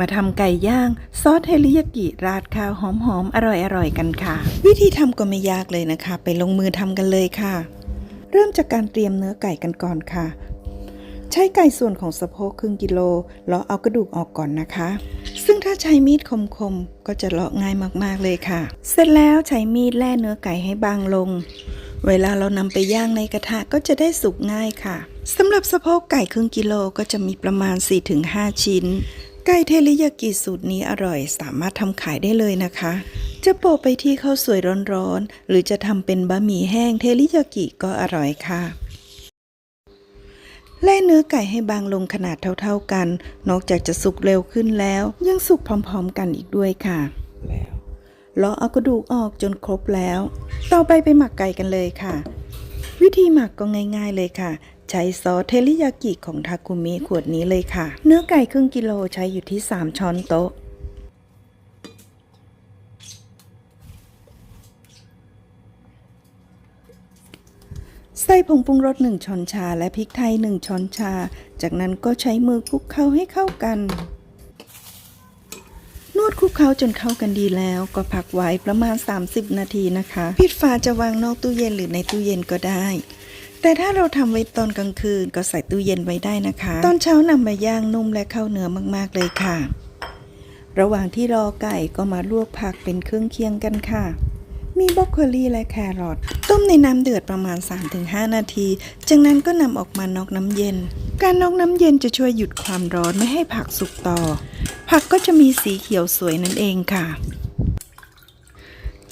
มาทำไก่ย่าง ซอสเทริยากิราดข้าวหอมๆอร่อยๆกันค่ะ วิธีทำก็ไม่ยากเลยนะคะ ไปลงมือทำกันเลยค่ะ เริ่มจากการเตรียมเนื้อไก่กันก่อนค่ะ ใช้ไก่ส่วนของสะโพกครึ่งกิโลเลาะเอากระดูกออกก่อนนะคะ ซึ่งถ้าใช้มีดคมๆก็จะเลาะง่ายมากๆเลยค่ะ เสร็จแล้วใช้มีดแล่เนื้อไก่ให้บางลงเวลาเรานำไปย่างในกระทะก็จะได้สุกง่ายค่ะสำหรับสะโพกไก่ครึ่งกิโลก็จะมีประมาณ 4-5 ชิ้น ไก่เทริยากิสูตรนี้อร่อยสามารถทำขายได้เลยนะคะ จะโปะไปที่ข้าวสวยร้อนๆ หรือจะทำเป็นบะหมี่แห้งเทริยากิก็อร่อยค่ะแล่เนื้อไก่ให้บางลงขนาดเท่าๆกัน นอกจากจะสุกเร็วขึ้นแล้ว ยังสุกพร้อมๆกันอีกด้วยค่ะแล้วเลาะเอากระดูกออกจนครบแล้ว ต่อไปไปหมักไก่กันเลยค่ะ วิธีหมักก็ง่ายๆเลยค่ะ ใช้ซอสเทริยากิของทาคุมิขวดนี้เลยค่ะ เนื้อไก่ครึ่งกิโลใช้อยู่ที่ 3 ช้อนโต๊ะ ใส่ผงปรุงรส 1 ช้อนชาและพริกไทย 1 ช้อนชา จากนั้นก็ใช้มือคลุกเคล้าให้เข้ากัน นวดคลุกเคล้าจนเข้ากันดีแล้วก็พักไว้ประมาณ 30 นาทีนะคะปิดฝาจะวางนอกตู้เย็นหรือในตู้เย็นก็ได้ แต่ถ้าเราทำไว้ตอนกลางคืนก็ใส่ตู้เย็นไว้ได้นะคะ ตอนเช้านำมาย่างนุ่มและเข้าเนื้อมากๆเลยค่ะ ระหว่างที่รอไก่ก็มาลวกผักเป็นเครื่องเคียงกันค่ะมีบรอกโคลีและแครอทต้มในน้ำเดือดประมาณ 3-5 นาที จากนั้นก็นำออกมานอกน้ำเย็น การนอกน้ำเย็นจะช่วยหยุดความร้อนไม่ให้ผักสุกต่อ ผักก็จะมีสีเขียวสวยนั่นเองค่ะ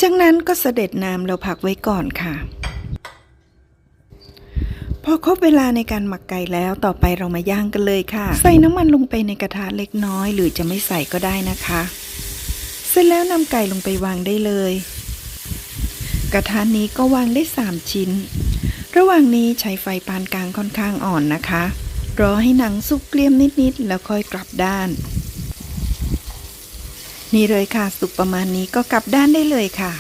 จากนั้นก็เสด็จน้ำแล้วพักไว้ก่อนค่ะ พอครบเวลาในการหมักไก่แล้วต่อไปเรามาย่างกันเลยค่ะ ใส่น้ำมันลงไปในกระทะเล็กน้อย หรือจะไม่ใส่ก็ได้นะคะ เสร็จแล้วนำไก่ลงไปวางได้เลย กระทะนี้ก็วางได้ 3 ชิ้น ระหว่างนี้ใช้ไฟปานกลางค่อนข้างอ่อนนะคะ รอให้หนังสุกเกรียมนิดๆแล้วค่อยกลับด้าน นี่เลยค่ะสุกประมาณนี้ก็กลับด้านได้เลยค่ะ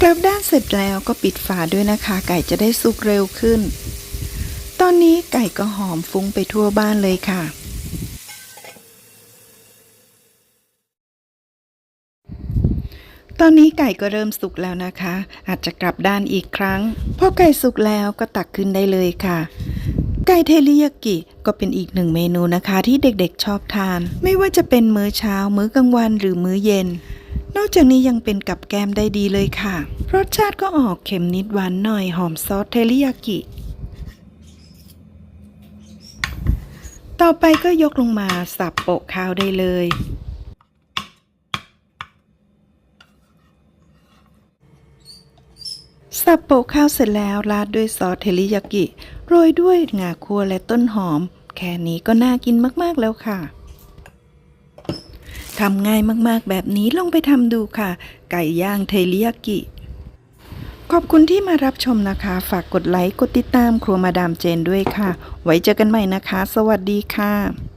กลับด้านเสร็จแล้วก็ปิดฝาด้วยนะคะ ไก่จะได้สุกเร็วขึ้น ตอนนี้ไก่ก็หอมฟุ้งไปทั่วบ้านเลยค่ะตอนนี้ไก่ก็เริ่มสุกแล้วนะคะ อาจจะกลับด้านอีกครั้ง พอไก่สุกแล้วก็ตักขึ้นได้เลยค่ะ ไก่เทริยากิก็เป็นอีกหนึ่งเมนูนะคะที่เด็กๆชอบทาน ไม่ว่าจะเป็นมื้อเช้า มื้อกลางวันหรือมื้อเย็น นอกจากนี้ยังเป็นกับแก้มได้ดีเลยค่ะ รสชาติก็ออกเค็มนิดหวานหน่อยหอมซอสเทริยากิ ต่อไปก็ยกลงมาสับโปะข้าวได้เลยสับโปะข้าวเสร็จแล้วราดด้วยซอสเทริยากิ โรยด้วยงาคั่วและต้นหอม แค่นี้ก็น่ากินมากๆแล้วค่ะทำง่ายมากๆ แบบนี้ลองไปทำดูค่ะ ไก่ย่างเทลิยากิ ขอบคุณที่มารับชมนะคะ ฝากกดไลค์ กดติดตามครัวมาดามเจนด้วยค่ะ ไว้เจอกันใหม่นะคะ สวัสดีค่ะ